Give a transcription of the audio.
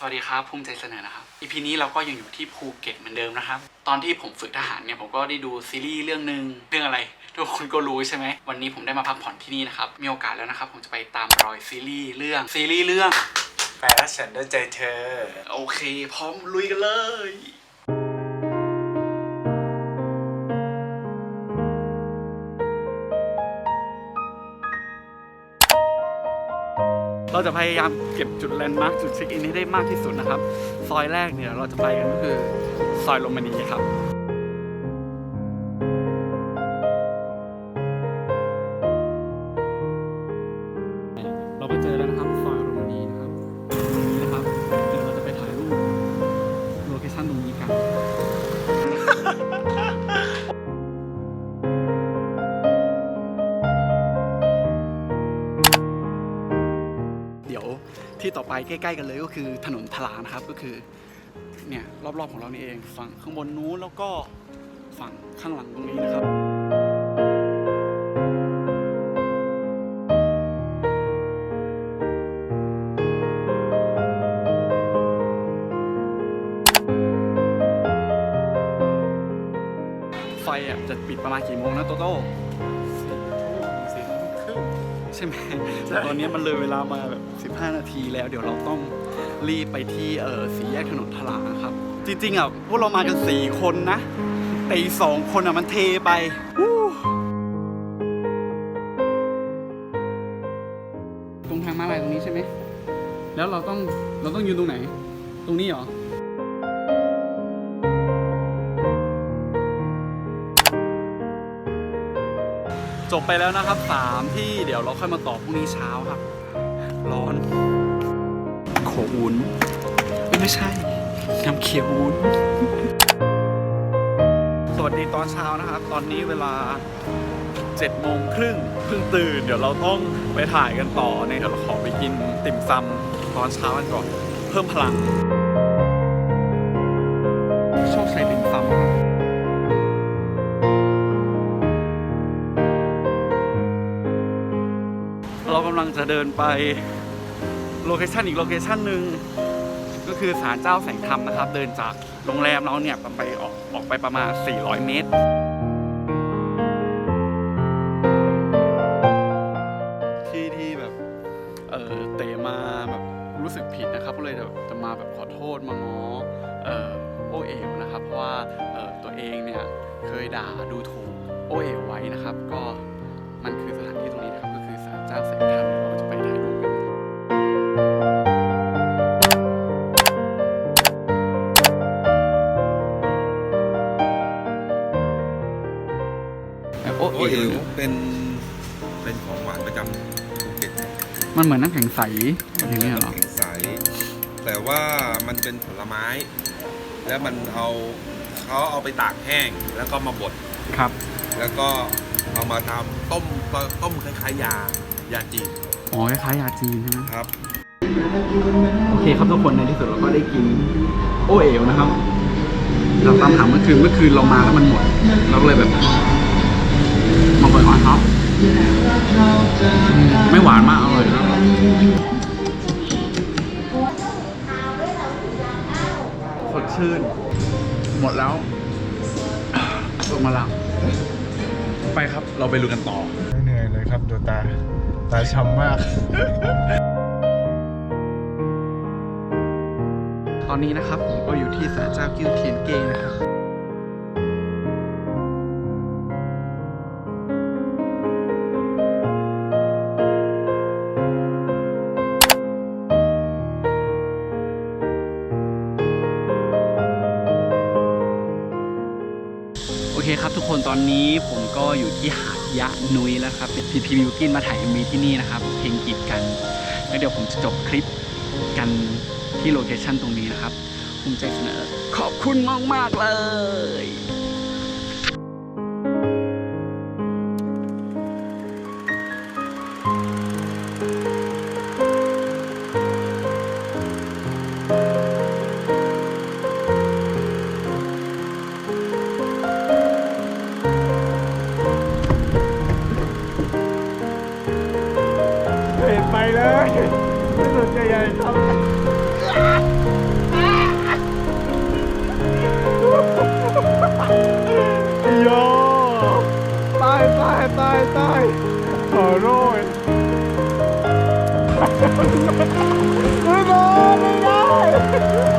สวัสดีครับภูมิใจเสนอนะครับ EP นี้เราก็ยังอยู่ที่ภูเก็ตเหมือนเดิมนะครับ ตอนที่ผมฝึกทหารเนี่ยผมก็ได้ดูซีรีส์เรื่องหนึ่งเรื่องอะไรทุกคนก็รู้ใช่ไหมวันนี้ผมได้มาพักผ่อนที่นี่นะครับมีโอกาสแล้วนะครับ ผมจะไปตามรอยซีรีส์เรื่องซีรีส์เรื่องแปลฉันด้วยใจเธอ โอเค พร้อมลุยกันเลย เราจะพยายามเก็บจุดแลนด์มาร์คจุดเช็คอินให้ได้มากที่สุดนะครับ ซอยแรกเนี่ยเราจะไปกันก็คือซอยโรมานีครับ ที่ต่อไปใกล้ ๆ กันเลยก็คือถนนทลานะครับก็คือเนี่ยรอบๆของเรานี่เองฝั่งข้างบนนู้นแล้วก็ฝั่งข้างหลังตรงนี้นะครับไฟอะจะปิดประมาณกี่โมงนะโตโต้ ใช่ไหมแต่ตอนนี้มันเลยเวลามาแบบ 15 นาทีแล้ว เดี๋ยวเราต้องรีบไปที่เออสีแยกถนนทลางครับ จริงๆอะพวกเรามากัน 4 คนนะ แต่อีกสองคนอะมันเทไปตรงทางมาลายตรงนี้ใช่ไหม แล้วเราต้องเราต้องยืนตรงไหน ตรงนี้เหรอ จบไปแล้วนะครับสามที่เดี๋ยวเราค่อยมาต่อพรุ่งนี้เช้าครับ ร้อน โขวุ้นเอ้ยไม่ใช่น้ำเขียววุ้น สวัสดีตอนเช้านะครับ ตอนนี้เวลา7โมงครึ่งเพิ่งตื่น เดี๋ยวเราต้องไปถ่ายกันต่อในเราขอไปกินติ่มซำตอนเช้ากันก่อน เพิ่มพลัง จะเดินไปโลเคชันอีกโลเคชันหนึ่งก็คือศาลเจ้าแสงธรรมนะครับ เดินจากโรงแรมเราเนี่ยไปออกออกไปประมาณ 400 เมตร ที่ที่แบบเออเตมาแบบรู้สึกผิดนะครับ ก็เลยแบบจะมาแบบขอโทษมาง้อเออโอเอ๋วนะครับ เพราะว่าเออตัวเองเนี่ยเคยด่าดูถูกโอเอ๋วไว้นะครับ ก็มันคือสถานที่ตรงนี้นะครับก็คือศาลเจ้าแสงธรรม เอ๋เอ๋ววเป็นเป็นของหวานประจำภูเก็ตมันเหมือนน้ำแข็งใสอย่างนี้ยเหรอ น้ำแข็งใส แต่ว่ามันเป็นผลไม้ แล้วมันเอาเขาเอาไปตากแห้งแล้วก็มาบดครับ แล้วก็เอามาทำต้มต้มคล้ายๆยายาจีนอ๋อ คล้ายๆยาจีนใช่ไหม ครับ โอเคครับทุกคนในที่สุดเราก็ได้กินโอเอ๋วนะครับ เราตามหาเมื่อคืนเมื่อคืนเรามาแล้วมันหมด เราก็เลยแบบ มาเปิดออนท็อปไม่หวานมากอร่อยนะครับสดชื่น หมดแล้วลงมาแล้วไปครับ เราไปลุยกันต่อไม่เหนื่อยเลยครับดูตา ตาช้ำมาก ตอนนี้นะครับผมก็อยู่ที่ศาลเจ้ากิ้วเทียนเกงนะครับ ครับทุกคนตอนนี้ผมก็อยู่ที่หาดยะนุยแล้วครับพีพีวิวกินมาถ่ายมีที่นี่นะครับ เพลงกีดกัน แล้วเดี๋ยวผมจะจบคลิปกันที่โลเคชั่นตรงนี้นะครับภูมิใจเสนอขอบคุณมากมากๆเลย ไปเลยไม่สนใจอะไรครับโตายตายตายตายขอโทษไม่ได้ไม่ได้